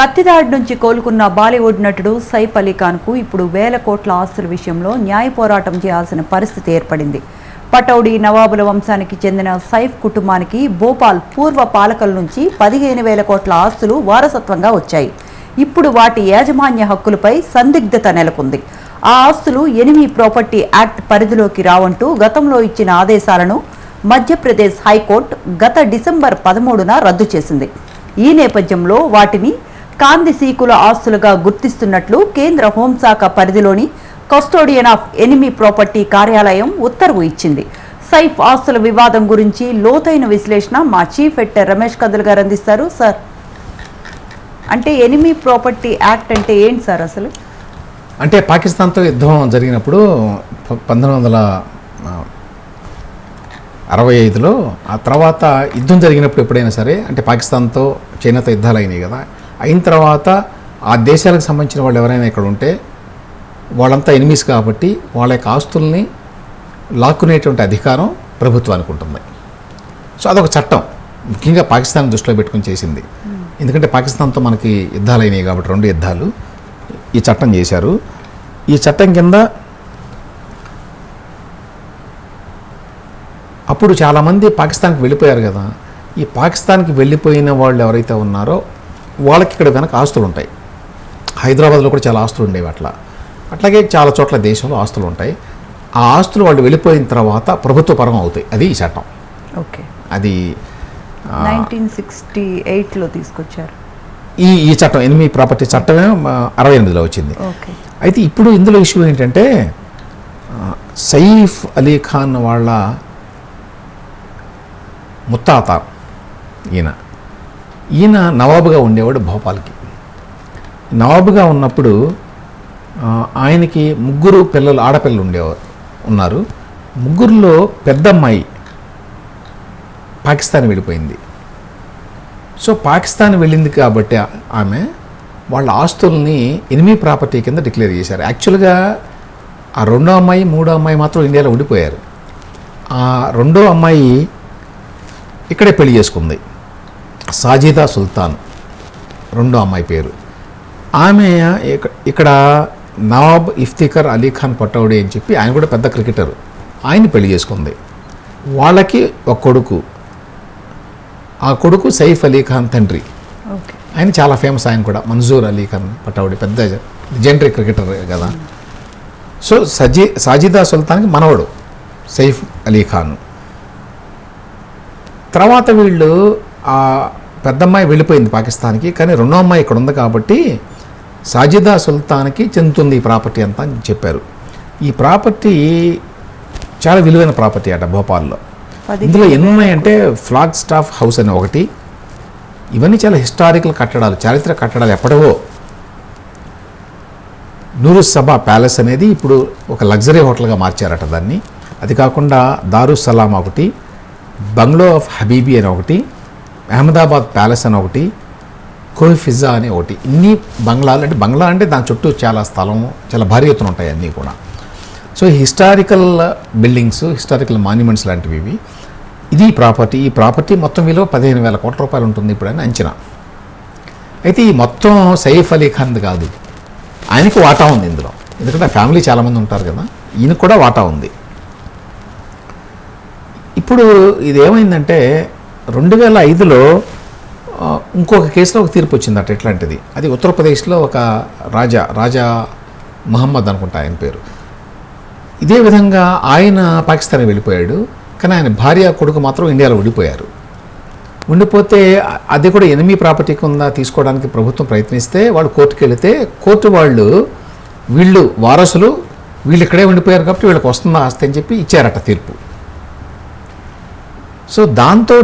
కత్తిదాడి నుంచి కోలుకున్న బాలీవుడ్ నటుడు సైఫ్ అలీ ఖాన్కు ఇప్పుడు వేల కోట్ల ఆస్తుల విషయంలో న్యాయ పోరాటం చేయాల్సిన పరిస్థితి ఏర్పడింది. పటౌడీ నవాబుల వంశానికి చెందిన సైఫ్ కుటుంబానికి భోపాల్ పూర్వ పాలకుల నుంచి పదిహేను వేల కోట్ల ఆస్తులు వారసత్వంగా వచ్చాయి. ఇప్పుడు వాటి యాజమాన్య హక్కులపై సందిగ్ధత నెలకొంది. ఆ ఆస్తులు ఎనిమి ప్రాపర్టీ యాక్ట్ పరిధిలోకి రావంటూ గతంలో ఇచ్చిన ఆదేశాలను మధ్యప్రదేశ్ హైకోర్టు గత డిసెంబర్ పదమూడున రద్దు చేసింది. ఈ నేపథ్యంలో వాటిని కాందిశీకుల ఆస్తులుగా గుర్తిస్తున్నట్లు కేంద్ర హోంశాఖ పరిధిలోని కస్టోడియన్ ఆఫ్ ఎనిమి ప్రాపర్టీ కార్యాలయం ఉత్తర్వు ఇచ్చింది. సైఫ్ ఆస్తుల వివాదం గురించి లోతైన విశ్లేషణ మా చీఫ్ ఎట్టర్ రమేష్ కదల్ గారు అందిస్తారు సార్. అంటే ఎనిమీ ప్రాపర్టీ యాక్ట్ అంటే ఏంటి సార్ అసలు? అంటే పాకిస్తాన్తో యుద్ధం జరిగినప్పుడు పంతొమ్మిది వందల అరవై ఐదులో ఆ తర్వాత యుద్ధం జరిగినప్పుడు ఎప్పుడైనా సరే అంటే పాకిస్తాన్తో చైనాతో యుద్ధాలు అయినాయి కదా. అయిన తర్వాత ఆ దేశాలకు సంబంధించిన వాళ్ళు ఎవరైనా ఇక్కడ ఉంటే వాళ్ళంతా ఎనిమిస్ కాబట్టి వాళ్ళ యొక్క ఆస్తుల్ని లాక్కునేటువంటి అధికారం ప్రభుత్వానికి ఉంటుంది. సో అదొక చట్టం. ముఖ్యంగా పాకిస్తాన్ దృష్టిలో పెట్టుకుని చేసింది. ఎందుకంటే పాకిస్తాన్తో మనకి యుద్ధాలు అయినాయి కాబట్టి రెండు యుద్ధాలు ఈ చట్టం చేశారు. ఈ చట్టం కింద అప్పుడు చాలామంది పాకిస్తాన్కి వెళ్ళిపోయారు కదా. ఈ పాకిస్తాన్కి వెళ్ళిపోయిన వాళ్ళు ఎవరైతే ఉన్నారో వాళ్ళకి ఇక్కడ వెనక ఆస్తులు ఉంటాయి. హైదరాబాద్లో కూడా చాలా ఆస్తులు ఉండేవి అట్లా. అట్లాగే చాలా చోట్ల దేశంలో ఆస్తులు ఉంటాయి. ఆ ఆస్తులు వాళ్ళు వెళ్ళిపోయిన తర్వాత ప్రభుత్వ పరం అవుతాయి. అది ఈ చట్టం. ఓకే. అది నైన్టీన్ సిక్స్టీ ఎయిట్లో తీసుకొచ్చారు. ఈ ఈ చట్టం ఎనిమిది ప్రాపర్టీ చట్టమే అరవై ఎనిమిదిలో వచ్చింది. అయితే ఇప్పుడు ఇందులో ఇష్యూ ఏంటంటే సయీఫ్ అలీ ఖాన్ వాళ్ళ ముత్తాత ఈయన. ఈయన నవాబుగా ఉండేవాడు భోపాల్కి. నవాబుగా ఉన్నప్పుడు ఆయనకి ముగ్గురు పిల్లలు ఆడపిల్లలు ఉండేవారు ఉన్నారు. ముగ్గురులో పెద్దమ్మాయి పాకిస్తాన్ వెళ్ళిపోయింది. సో పాకిస్తాన్ వెళ్ళింది కాబట్టి ఆమె వాళ్ళ ఆస్తుల్ని ఎనిమి ప్రాపర్టీ కింద డిక్లేర్ చేశారు. యాక్చువల్గా ఆ రెండో అమ్మాయి మూడో అమ్మాయి మాత్రం ఇండియాలో ఉండిపోయారు. ఆ రెండో అమ్మాయి ఇక్కడే పెళ్ళి చేసుకుంది. సాజిదా సుల్తాన్ రెండో అమ్మాయి పేరు. ఆమె ఇక్కడ నవాబ్ ఇఫ్తికర్ అలీ ఖాన్ పటౌడి అని చెప్పి ఆయన కూడా పెద్ద క్రికెటర్. ఆయన పెళ్ళి చేసుకుంది. వాళ్ళకి ఒక కొడుకు. ఆ కొడుకు సైఫ్ అలీ ఖాన్ తండ్రి. ఆయన చాలా ఫేమస్ ఆయన కూడా మన్జూర్ అలీ ఖాన్ పటౌడి పెద్ద లెజెండరీ క్రికెటర్ కదా. సో సజీ సాజిదా సుల్తాన్కి మనవడు సైఫ్ అలీ ఖాన్. తర్వాత వీళ్ళు ఆ పెద్దమ్మాయి వెళ్ళిపోయింది పాకిస్తాన్కి కానీ రెండో అమ్మాయి ఇక్కడ ఉంది కాబట్టి సాజిదా సుల్తాన్కి చెందుతుంది ఈ ప్రాపర్టీ అంతా అని చెప్పారు. ఈ ప్రాపర్టీ చాలా విలువైన ప్రాపర్టీ అట భోపాల్లో. ఇందులో ఎన్ని ఉన్నాయంటే ఫ్లాగ్ స్టాఫ్ హౌస్ అని ఒకటి. ఇవన్నీ చాలా హిస్టారికల్ కట్టడాలు చారిత్రక కట్టడాలు ఎప్పటివో. నూరు సభా ప్యాలెస్ అనేది ఇప్పుడు ఒక లగ్జరీ హోటల్గా మార్చారట దాన్ని. అది కాకుండా దారు సలాం ఒకటి బంగ్లో ఆఫ్ హబీబీ అని ఒకటి అహ్మదాబాద్ ప్యాలెస్ అని ఒకటి కోహి ఫిజా అని ఒకటి. ఇన్ని బంగ్లాలు అంటే బంగ్లా అంటే దాని చుట్టూ చాలా స్థలం చాలా భారీ ఎత్తున ఉంటాయి అన్నీ కూడా. So historical buildings historical monuments లాంటివి ఇవి. ఇది ప్రాపర్టీ. ఈ ప్రాపర్టీ మొత్తం విలువ పదిహేను వేల కోట్ల రూపాయలు ఉంటుంది ఇప్పుడు అని అంచనా. అయితే ఈ మొత్తం సైఫ్ అలీ ఖాన్ది కాదు. ఆయనకు వాటా ఉంది ఇందులో. ఎందుకంటే ఫ్యామిలీ చాలామంది ఉంటారు కదా. ఈయనకు కూడా వాటా ఉంది. ఇప్పుడు ఇది ఏమైందంటే రెండు వేల ఐదులో ఇంకొక కేసులో ఒక తీర్పు వచ్చిందట ఎట్లాంటిది అది ఉత్తరప్రదేశ్లో ఒక రాజా రాజా మహమ్మద్ అనుకుంటా ఆయన పేరు. ఇదే విధంగా ఆయన పాకిస్తాన్ వెళ్ళిపోయాడు. కానీ ఆయన భార్య కొడుకు మాత్రం ఇండియాలో ఉండిపోయారు. ఉండిపోతే అది కూడా ఎనిమి ప్రాపర్టీ కింద తీసుకోవడానికి ప్రభుత్వం ప్రయత్నిస్తే వాళ్ళు కోర్టుకి వెళితే కోర్టు వాళ్ళు వీళ్ళు వారసులు వీళ్ళు ఇక్కడే ఉండిపోయారు కాబట్టి వీళ్ళకి వస్తుందా ఆస్తి అని చెప్పి ఇచ్చారట తీర్పు. సో దాంతో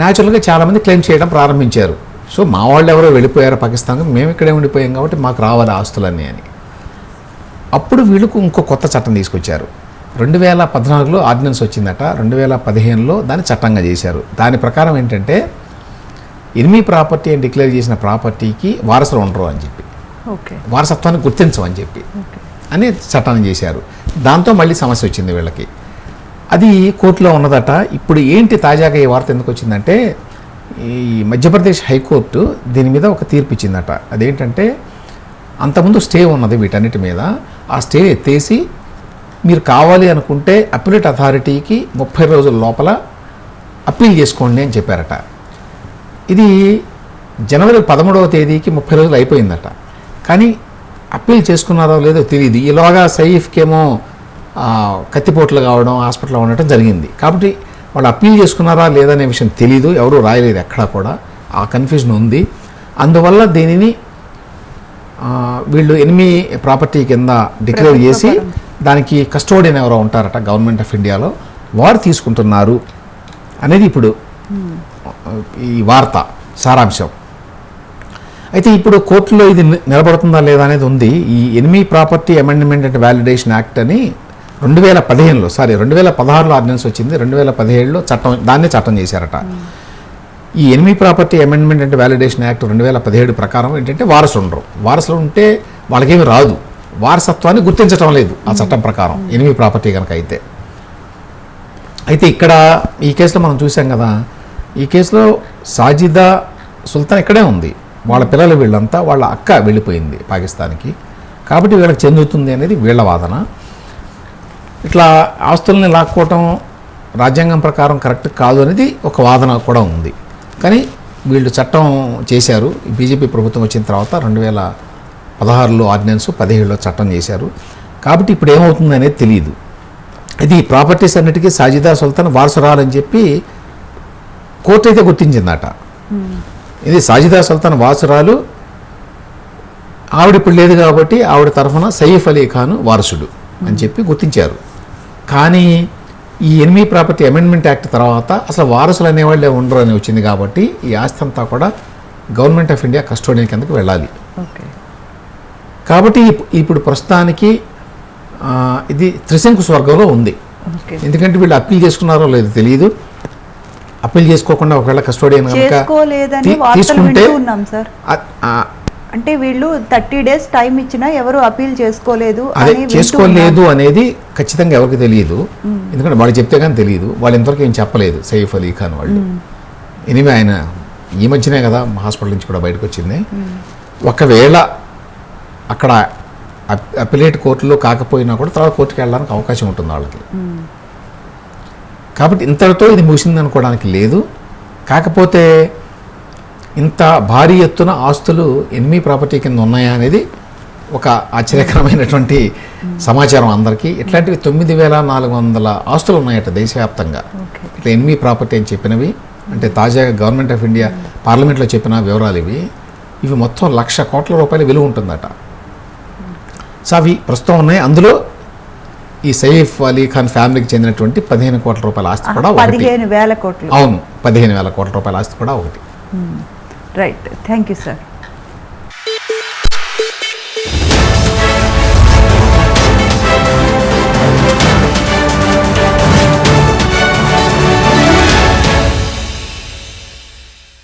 న్యాచురల్గా చాలామంది క్లెయిమ్ చేయడం ప్రారంభించారు. సో మా వాళ్ళు ఎవరో వెళ్ళిపోయారు పాకిస్తాన్కి మేము ఇక్కడే ఉండిపోయాం కాబట్టి మాకు రావాలి ఆస్తులన్నీ అని. అప్పుడు వీళ్ళకు ఇంకో కొత్త చట్టం తీసుకొచ్చారు. రెండు వేల పద్నాలుగులో ఆర్డినెన్స్ వచ్చిందట. రెండు వేల పదిహేనులో దాన్ని చట్టంగా చేశారు. దాని ప్రకారం ఏంటంటే ఎనిమి ప్రాపర్టీ అని డిక్లేర్ చేసిన ప్రాపర్టీకి వారసులు ఉండరు అని చెప్పి. ఓకే. వారసత్వాన్ని గుర్తించమని చెప్పి. అని చట్టాన్ని చేశారు. దాంతో మళ్ళీ సమస్య వచ్చింది వీళ్ళకి. అది కోర్టులో ఉన్నదట. ఇప్పుడు ఏంటి తాజాగా ఈ వార్త ఎందుకు వచ్చిందంటే ఈ మధ్యప్రదేశ్ హైకోర్టు దీని మీద ఒక తీర్పు ఇచ్చిందట. అదేంటంటే అంతకుముందు స్టే ఉన్నది వీటన్నిటి మీద. ఆ స్టే ఎత్తేసి మీరు కావాలి అనుకుంటే అప్పీలేట్ అథారిటీకి ముప్పై రోజుల లోపల అప్పీల్ చేసుకోండి అని చెప్పారట. ఇది జనవరి పదమూడవ తేదీకి ముప్పై రోజులు అయిపోయిందట. కానీ అప్పీల్ చేసుకున్నారో లేదో తెలియదు ఈలోగా సైఫ్కేమో కత్తిపోట్లు కావడం హాస్పిటల్లో ఉండటం జరిగింది. కాబట్టి వాళ్ళు అప్పీల్ చేసుకున్నారా లేదనే విషయం తెలియదు ఎవరూ రాయలేదు ఎక్కడా కూడా. ఆ కన్ఫ్యూజన్ ఉంది. అందువల్ల దీనిని వీళ్ళు ఎనిమి ప్రాపర్టీ కింద డిక్లేర్ చేసి దానికి కస్టోడియన్ ఎవరో ఉంటారట గవర్నమెంట్ ఆఫ్ ఇండియాలో. వారు తీసుకుంటున్నారు అనేది ఇప్పుడు ఈ వార్త సారాంశం. అయితే ఇప్పుడు కోర్టులో ఇది నిలబడుతుందా లేదా అనేది ఉంది. ఈ enemy property amendment and validation act అని రెండు వేల పదిహేనులో సారీ రెండు వేల పదహారులో ఆర్డినెన్స్ వచ్చింది. రెండు వేల పదిహేడులో చట్టం దాన్నే చట్టం చేశారట. ఈ enemy property amendment and validation act రెండు వేల పదిహేడు ప్రకారం ఏంటంటే వారసులు ఉండరు. వారసులు ఉంటే వాళ్ళకేమి రాదు. వారసత్వాన్ని గుర్తించడం లేదు ఆ చట్టం ప్రకారం. ఎనిమి ప్రాపర్టీ కనుక అయితే. అయితే ఇక్కడ ఈ కేసులో మనం చూసాం కదా ఈ కేసులో సాజిదా సుల్తాన్ ఇక్కడే ఉంది. వాళ్ళ పిల్లలు వీళ్ళంతా వాళ్ళ అక్క వెళ్ళిపోయింది పాకిస్తాన్కి. కాబట్టి వీళ్ళకి చెందుతుంది అనేది వీళ్ళ వాదన. ఇట్లా ఆస్తుల్ని లాక్కోవటం రాజ్యాంగం ప్రకారం కరెక్ట్ కాదు అనేది ఒక వాదన కూడా ఉంది. కానీ వీళ్ళు చట్టం చేశారు. బీజేపీ ప్రభుత్వం వచ్చిన తర్వాత రెండు వేల పదహారులో ఆర్డినెన్స్ పదిహేడులో చట్టం చేశారు. కాబట్టి ఇప్పుడు ఏమవుతుంది అనేది తెలియదు ఇది ప్రాపర్టీస్ అన్నిటికీ సాజిదా సుల్తాన్ వారసురాలని చెప్పి కోర్టు అయితే గుర్తించిందట. ఇది సాజిదా సుల్తాన్ వారసురాలు. ఆవిడ ఇప్పుడు లేదు కాబట్టి ఆవిడ తరఫున సయీఫ్ అలీ ఖాన్ వారసుడు అని చెప్పి గుర్తించారు. కానీ ఈ ఎనిమి ప్రాపర్టీ అమెండ్మెంట్ యాక్ట్ తర్వాత అసలు వారసులు అనేవాళ్ళే ఉండరు అని వచ్చింది కాబట్టి ఈ ఆస్తి అంతా కూడా గవర్నమెంట్ ఆఫ్ ఇండియా కస్టోడియన్ కిందకి వెళ్ళాలి. కాబట్టి ఇప్- ఇప్పుడు ప్రస్తుతానికి ఇది త్రిశంకు స్వర్గంలో ఉంది. ఎందుకంటే వీళ్ళు అప్పీల్ చేసుకున్నారో లేదో తెలియదు అప్పీల్ చేసుకోకుండా ఒకవేళ కస్టోడియన్ కనుక తీసుకుంటే అంటే వీళ్ళు థర్టీ డేస్ టైం ఇచ్చినా ఎవరు అపీల్ చేసుకోలేదు అదే చేసుకోలేదు అనేది ఖచ్చితంగా ఎవరికి తెలియదు. ఎందుకంటే వాళ్ళు చెప్తే కానీ తెలియదు. వాళ్ళు ఇంతవరకు ఏం చెప్పలేదు సైఫ్ అలీ ఖాన్ వాళ్ళు. ఎనివే ఆయన ఈ మధ్యనే కదా హాస్పిటల్ నుంచి కూడా బయటకు వచ్చింది. ఒకవేళ అక్కడ అప్- అపిలేట్ కోర్టులో కాకపోయినా కూడా తర్వాత కోర్టుకి వెళ్ళడానికి అవకాశం ఉంటుంది వాళ్ళకి. కాబట్టి ఇంతటితో ఇది ముగిసింది అనుకోవడానికి లేదు. కాకపోతే ఇంత భారీ ఎత్తున ఆస్తులు ఎనిమి ప్రాపర్టీ కింద ఉన్నాయా అనేది ఒక ఆశ్చర్యకరమైనటువంటి సమాచారం అందరికీ. ఇట్లాంటివి తొమ్మిది వేల నాలుగు వందల ఆస్తులు ఉన్నాయట దేశవ్యాప్తంగా. ఇట్లా ఎనిమి ప్రాపర్టీ అని చెప్పినవి? అంటే తాజాగా గవర్నమెంట్ ఆఫ్ ఇండియా పార్లమెంట్లో చెప్పిన వివరాలు ఇవి. ఇవి మొత్తం లక్ష కోట్ల రూపాయల విలువ ఉంటుందట. సో అవి ప్రస్తుతం ఉన్నాయి. అందులో ఈ సయీఫ్ అలీ ఖాన్ ఫ్యామిలీకి చెందినటువంటి పదిహేను కోట్ల రూపాయల ఆస్తి కూడా పదిహేను వేల కోట్లు. అవును పదిహేను వేల కోట్ల రూపాయల ఆస్తి కూడా ఒకటి. Right. Thank you, sir.